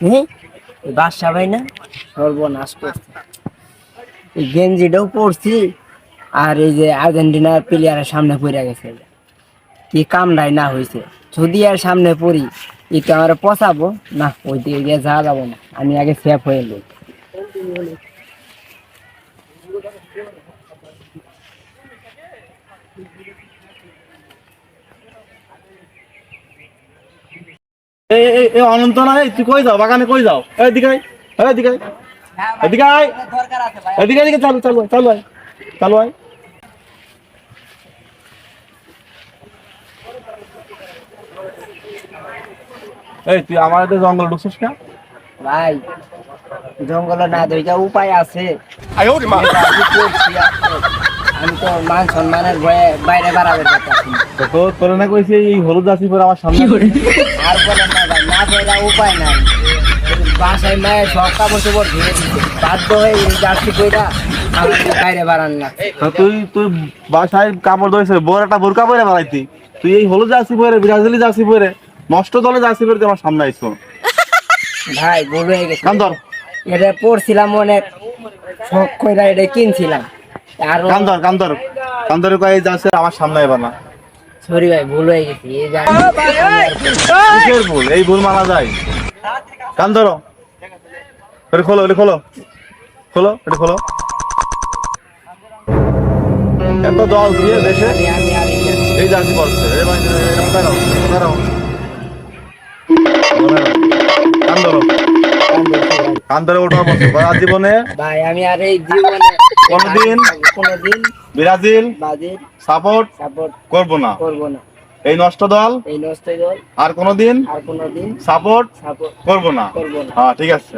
হ্যাঁ বাদশা ভাই না? সর্বনাশ করছে। এই গেঞ্জিটাও পরছি আর এই যে আর্জেন্টিনার প্লেয়ারের সামনে পড়ে গেছে। কি কামড়াই না হয়েছে যদি আর সামনে পড়ি একটু আমার পচাবো। না ওই দিকে গিয়ে যাওয়া যাব না। আমি আগে সেফ হয়ে লই এই এই এই অনন্ত না তুই কই যাও? বাগানে কই যাও? এদিকে আয়, এদিকে আয়, এদিকে আয়। এদিকে এদিকে চালু চালু চালু আয় চালু আয়। এই তুই আমার জঙ্গল ঢুকছিস না ভাই জঙ্গলে না দুইটা উপায় আছে। আমি তো মান সম্মানের ভয়ে বাইরে বাড়াবে তো তোর তোর না কইছি এই হলুদ আসি পরে আমার সামনে আর বলেন না উপায় নাই। বাসায় মায়ের সব কাপড় চোপড় ধুয়ে দিচ্ছে বাধ্য হয়ে এই জার্সি কইরা বাইরে বাড়ান না। তুই তুই বাসায় কাপড় ধরেছে বড় একটা বোরকা পরে বাড়াইতি। তুই এই হলুদ জার্সি পরে ব্রাজিলি জার্সি পরে নষ্ট দলে জার্সি পরে আমার সামনে আইছো ভাই ভুল হয়ে গেছে। কান ধর এটা পড়ছিলাম অনেক শখ কইরা এটা কিনছিলাম। আর কান ধর এই জার্সি আমার সামনে এবার না। সরি ভাই ভুল হয়ে গেছে। এই জানি কিসের ভুল এই ভুল মানা যায়। কান ধরো। এটা খোলো এটা খোলো। খোলো এটা খোলো। এত দল দিয়ে দেশে এই জার্সি পড়ছে এই দাঁড়াও দাঁড়াও। কান ধরো। কান ধরে ওঠা বসো সারা জীবনে? ভাই আমি আর এই জীবনে কোনোদিন? কোনোদিন ব্রাজিল সাপোর্ট সাপোর্ট করব না। করব না। এই নষ্ট দল? এই নষ্ট দল। আর কোনোদিন আর কোনোদিন সাপোর্ট করব না। করব না। হ্যাঁ ঠিক আছে।